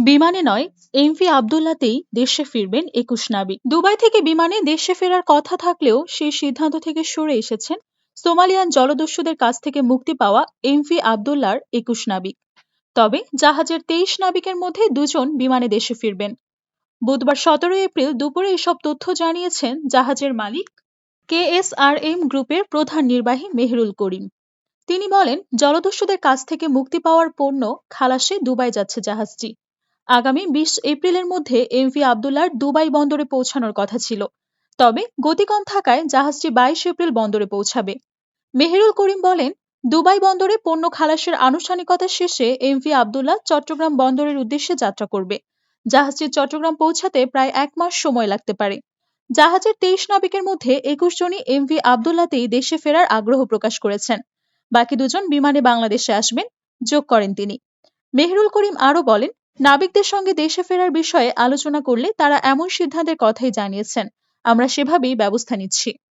বিমানে নয়, এমভি আবদুল্লাতেই দেশে ফিরবেন একুশ নাবিক। দুবাই থেকে বিমানে দেশে ফেরার কথা থাকলেও সেই সিদ্ধান্ত থেকে সরে এসেছেন সোমালিয়ান জলদস্যুদের কাছ থেকে মুক্তি পাওয়া এমভি আবদুল্লার একুশ নাবিক। তবে জাহাজের তেইশ নাবিকের মধ্যে দুজন বিমানে দেশে ফিরবেন। বুধবার সতেরো এপ্রিল দুপুরে এসব তথ্য জানিয়েছেন জাহাজের মালিক কেএসআরএম গ্রুপের প্রধান নির্বাহী মেহরুল করিম। তিনি বলেন, জলদস্যুদের কাছ থেকে মুক্তি পাওয়ার পণ্য খালাসে দুবাই যাচ্ছে জাহাজটি। আগামী বিশ এপ্রিলের মধ্যে এমভি আবদুল্লার দুবাই বন্দরে পৌঁছানোর কথা ছিল। তবে গতি কম থাকায় জাহাজটি বাইশ এপ্রিল বন্দরে পৌঁছাবে। মেহেরুল করিম বলেন, দুবাই বন্দরে পণ্য খালাসের আনুষ্ঠানিকতা শেষে এমভি আবদুল্লাহ চট্টগ্রাম বন্দরের উদ্দেশ্যে যাত্রা করবে। জাহাজটি চট্টগ্রাম পৌঁছাতে প্রায় এক মাস সময় লাগতে পারে। জাহাজের তেইশ নাবিকের মধ্যে একুশ জনই এমভি আবদুল্লাতেই দেশে ফেরার আগ্রহ প্রকাশ করেছেন। বাকি দুজন বিমানে বাংলাদেশে আসবেন, যোগ করেন তিনি। মেহরুল করিম আরও বলেন নাবিকদের সঙ্গে দেশে ফেরার বিষয়ে আলোচনা করলে তারা এমন সিদ্ধান্তের কথাই জানিয়েছেন। আমরা সেভাবেই ব্যবস্থা নিচ্ছি।